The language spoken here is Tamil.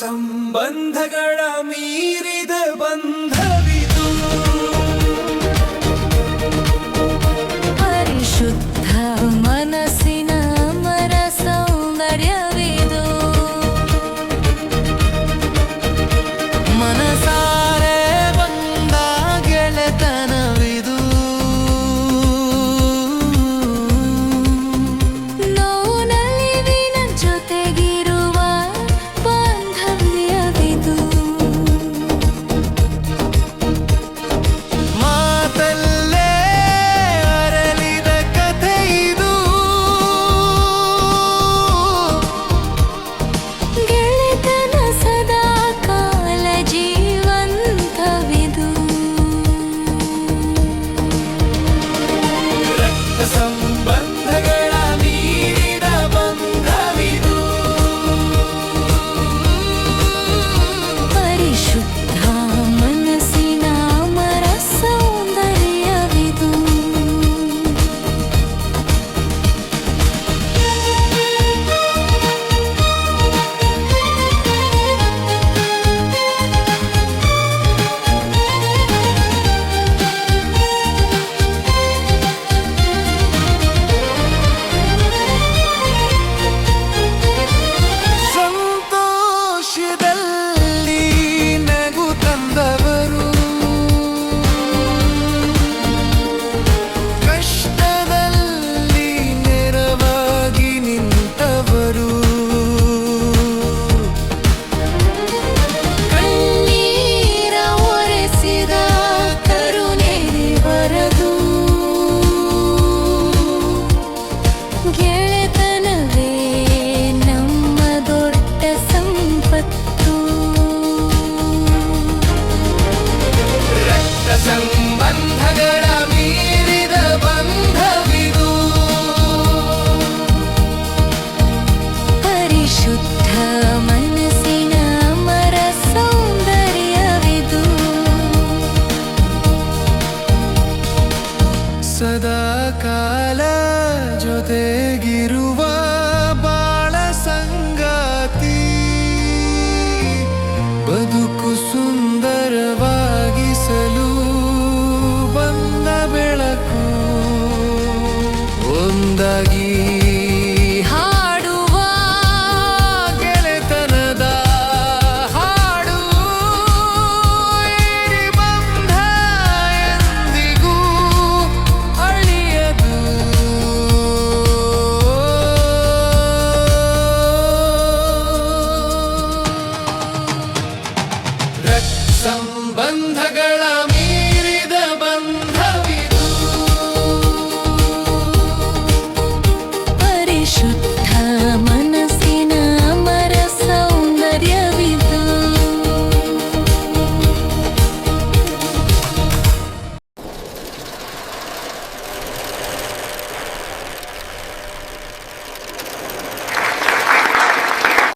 ಸಂಬಂಧಗಳ ಮೀರಿದ ಬಂಧ ಮುರ್ಷಿದಲ್ಲ ಕಾಲ ಜೊತೆಗಿರುವ ಬಂಧಗಳ